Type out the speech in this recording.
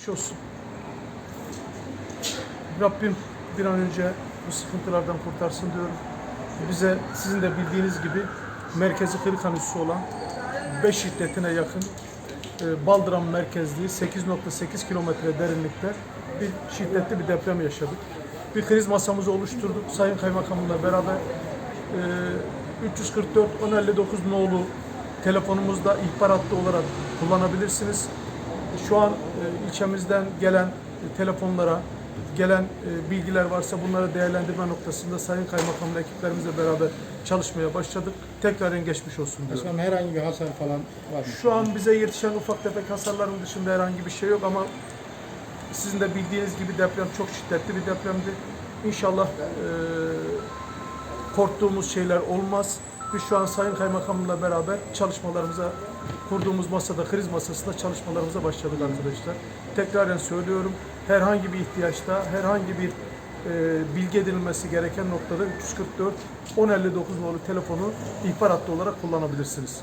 Geçmiş olsun. Rabbim bir an önce bu sıkıntılardan kurtarsın diyorum. Bize sizin de bildiğiniz gibi merkezi Kırıkhan üssü olan 5 şiddetine yakın e, Baldıran merkezli 8.8 kilometre derinlikte bir şiddetli bir deprem yaşadık. Bir kriz masamızı oluşturduk. Sayın Kaymakamımla beraber e, 344 1059 nolu telefonumuzda ihbar hattı olarak kullanabilirsiniz. Şu an e, ilçemizden gelen e, telefonlara gelen e, bilgiler varsa bunları değerlendirme noktasında Sayın Kaymakamla ekiplerimizle beraber çalışmaya başladık. Tekrar en geçmiş olsun diyorum. Başkanım herhangi bir hasar falan var mı? Şu an bize yetişen ufak tefek hasarların dışında herhangi bir şey yok ama sizin de bildiğiniz gibi deprem çok şiddetli bir depremdi. İnşallah e, korktuğumuz şeyler olmaz. Biz şu an Sayın Kaymakamımla beraber çalışmalarımıza kurduğumuz masada, kriz masasında çalışmalarımıza başladık arkadaşlar. Tekraren söylüyorum, herhangi bir ihtiyaçta, herhangi bir e, bilgi edinilmesi gereken noktada 344 1059 nolu telefonu ihbar hattı olarak kullanabilirsiniz.